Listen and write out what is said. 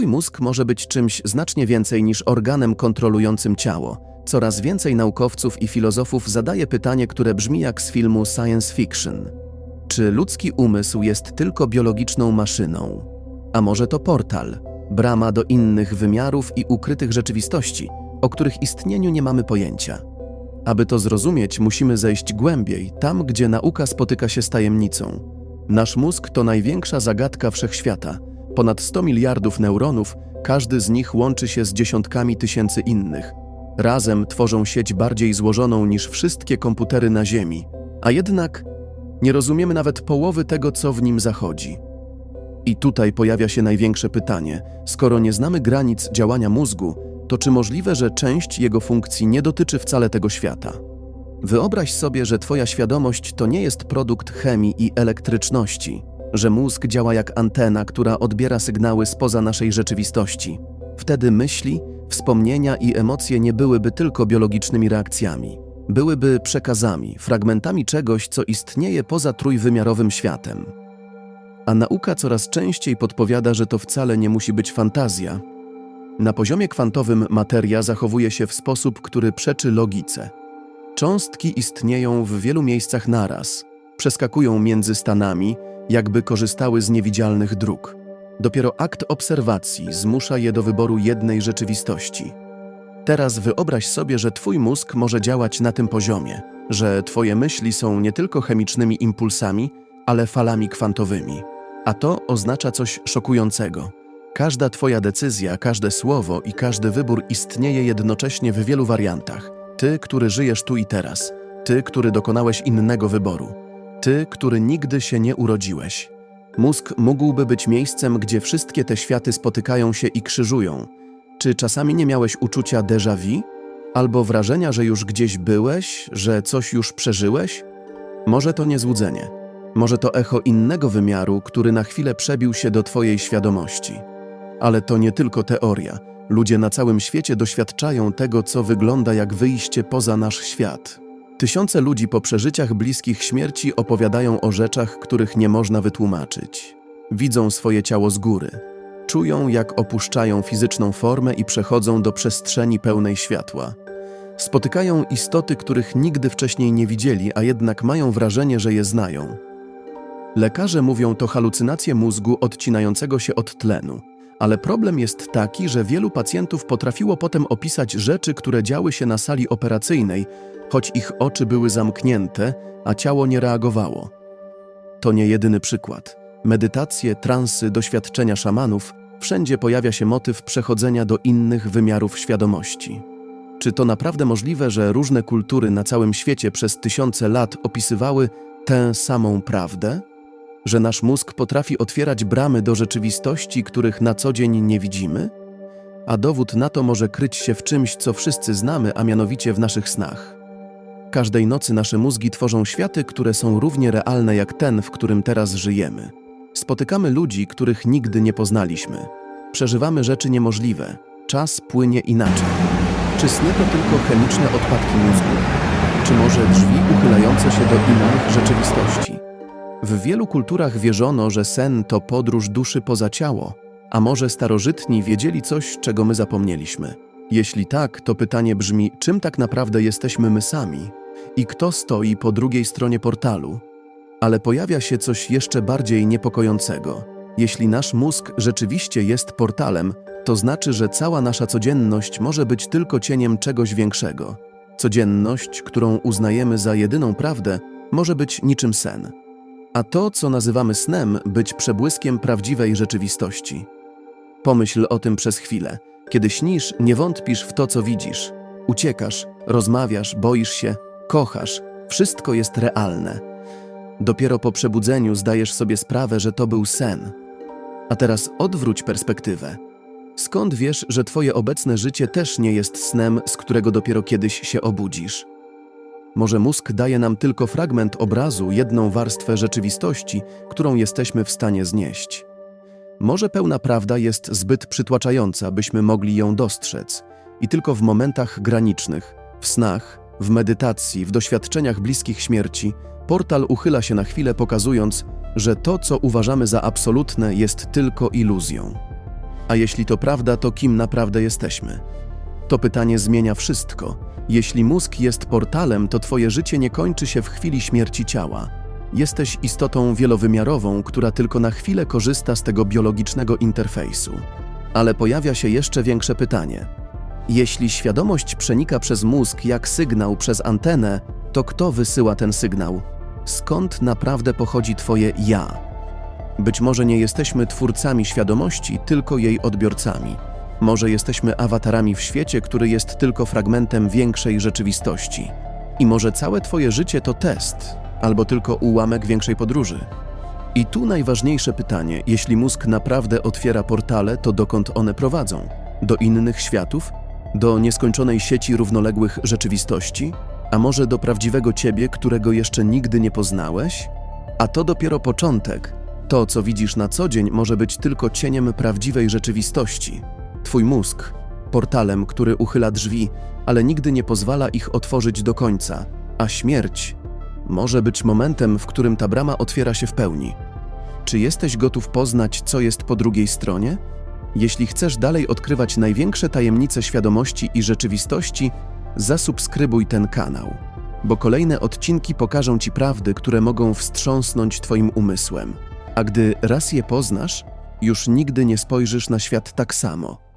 Twój mózg może być czymś znacznie więcej niż organem kontrolującym ciało. Coraz więcej naukowców i filozofów zadaje pytanie, które brzmi jak z filmu science fiction. Czy ludzki umysł jest tylko biologiczną maszyną? A może to portal, brama do innych wymiarów i ukrytych rzeczywistości, o których istnieniu nie mamy pojęcia? Aby to zrozumieć, musimy zejść głębiej, tam gdzie nauka spotyka się z tajemnicą. Nasz mózg to największa zagadka wszechświata. Ponad 100 miliardów neuronów, każdy z nich łączy się z dziesiątkami tysięcy innych. Razem tworzą sieć bardziej złożoną niż wszystkie komputery na Ziemi, a jednak nie rozumiemy nawet połowy tego, co w nim zachodzi. I tutaj pojawia się największe pytanie: skoro nie znamy granic działania mózgu, to czy możliwe, że część jego funkcji nie dotyczy wcale tego świata? Wyobraź sobie, że Twoja świadomość to nie jest produkt chemii i elektryczności, że mózg działa jak antena, która odbiera sygnały spoza naszej rzeczywistości. Wtedy myśli, wspomnienia i emocje nie byłyby tylko biologicznymi reakcjami. Byłyby przekazami, fragmentami czegoś, co istnieje poza trójwymiarowym światem. A nauka coraz częściej podpowiada, że to wcale nie musi być fantazja. Na poziomie kwantowym materia zachowuje się w sposób, który przeczy logice. Cząstki istnieją w wielu miejscach naraz, przeskakują między stanami, jakby korzystały z niewidzialnych dróg. Dopiero akt obserwacji zmusza je do wyboru jednej rzeczywistości. Teraz wyobraź sobie, że Twój mózg może działać na tym poziomie, że Twoje myśli są nie tylko chemicznymi impulsami, ale falami kwantowymi. A to oznacza coś szokującego. Każda Twoja decyzja, każde słowo i każdy wybór istnieje jednocześnie w wielu wariantach. Ty, który żyjesz tu i teraz, ty, który dokonałeś innego wyboru, ty, który nigdy się nie urodziłeś. Mózg mógłby być miejscem, gdzie wszystkie te światy spotykają się i krzyżują. Czy czasami nie miałeś uczucia déjà vu? Albo wrażenia, że już gdzieś byłeś, że coś już przeżyłeś? Może to nie złudzenie. Może to echo innego wymiaru, który na chwilę przebił się do Twojej świadomości. Ale to nie tylko teoria. Ludzie na całym świecie doświadczają tego, co wygląda jak wyjście poza nasz świat. Tysiące ludzi po przeżyciach bliskich śmierci opowiadają o rzeczach, których nie można wytłumaczyć. Widzą swoje ciało z góry. Czują, jak opuszczają fizyczną formę i przechodzą do przestrzeni pełnej światła. Spotykają istoty, których nigdy wcześniej nie widzieli, a jednak mają wrażenie, że je znają. Lekarze mówią to halucynacje mózgu odcinającego się od tlenu. Ale problem jest taki, że wielu pacjentów potrafiło potem opisać rzeczy, które działy się na sali operacyjnej, choć ich oczy były zamknięte, a ciało nie reagowało. To nie jedyny przykład. Medytacje, transy, doświadczenia szamanów wszędzie pojawia się motyw przechodzenia do innych wymiarów świadomości. Czy to naprawdę możliwe, że różne kultury na całym świecie przez tysiące lat opisywały tę samą prawdę? Że nasz mózg potrafi otwierać bramy do rzeczywistości, których na co dzień nie widzimy? A dowód na to może kryć się w czymś, co wszyscy znamy, a mianowicie w naszych snach. Każdej nocy nasze mózgi tworzą światy, które są równie realne jak ten, w którym teraz żyjemy. Spotykamy ludzi, których nigdy nie poznaliśmy. Przeżywamy rzeczy niemożliwe. Czas płynie inaczej. Czy sny to tylko chemiczne odpadki mózgu? Czy może drzwi uchylające się do innych rzeczywistości? W wielu kulturach wierzono, że sen to podróż duszy poza ciało, a może starożytni wiedzieli coś, czego my zapomnieliśmy. Jeśli tak, to pytanie brzmi, czym tak naprawdę jesteśmy my sami i kto stoi po drugiej stronie portalu? Ale pojawia się coś jeszcze bardziej niepokojącego. Jeśli nasz mózg rzeczywiście jest portalem, to znaczy, że cała nasza codzienność może być tylko cieniem czegoś większego. Codzienność, którą uznajemy za jedyną prawdę, może być niczym sen. A to, co nazywamy snem, być przebłyskiem prawdziwej rzeczywistości. Pomyśl o tym przez chwilę. Kiedy śnisz, nie wątpisz w to, co widzisz. Uciekasz, rozmawiasz, boisz się, kochasz. Wszystko jest realne. Dopiero po przebudzeniu zdajesz sobie sprawę, że to był sen. A teraz odwróć perspektywę. Skąd wiesz, że twoje obecne życie też nie jest snem, z którego dopiero kiedyś się obudzisz? Może mózg daje nam tylko fragment obrazu, jedną warstwę rzeczywistości, którą jesteśmy w stanie znieść. Może pełna prawda jest zbyt przytłaczająca, byśmy mogli ją dostrzec, i tylko w momentach granicznych, w snach, w medytacji, w doświadczeniach bliskich śmierci, portal uchyla się na chwilę, pokazując, że to, co uważamy za absolutne, jest tylko iluzją. A jeśli to prawda, to kim naprawdę jesteśmy? To pytanie zmienia wszystko. Jeśli mózg jest portalem, to twoje życie nie kończy się w chwili śmierci ciała. Jesteś istotą wielowymiarową, która tylko na chwilę korzysta z tego biologicznego interfejsu. Ale pojawia się jeszcze większe pytanie. Jeśli świadomość przenika przez mózg jak sygnał przez antenę, to kto wysyła ten sygnał? Skąd naprawdę pochodzi Twoje ja? Być może nie jesteśmy twórcami świadomości, tylko jej odbiorcami. Może jesteśmy awatarami w świecie, który jest tylko fragmentem większej rzeczywistości. I może całe Twoje życie to test, albo tylko ułamek większej podróży. I tu najważniejsze pytanie: jeśli mózg naprawdę otwiera portale, to dokąd one prowadzą? Do innych światów? Do nieskończonej sieci równoległych rzeczywistości? A może do prawdziwego ciebie, którego jeszcze nigdy nie poznałeś? A to dopiero początek. To, co widzisz na co dzień, może być tylko cieniem prawdziwej rzeczywistości. Twój mózg, portalem, który uchyla drzwi, ale nigdy nie pozwala ich otworzyć do końca, a śmierć może być momentem, w którym ta brama otwiera się w pełni. Czy jesteś gotów poznać, co jest po drugiej stronie? Jeśli chcesz dalej odkrywać największe tajemnice świadomości i rzeczywistości, zasubskrybuj ten kanał, bo kolejne odcinki pokażą Ci prawdy, które mogą wstrząsnąć Twoim umysłem. A gdy raz je poznasz, już nigdy nie spojrzysz na świat tak samo.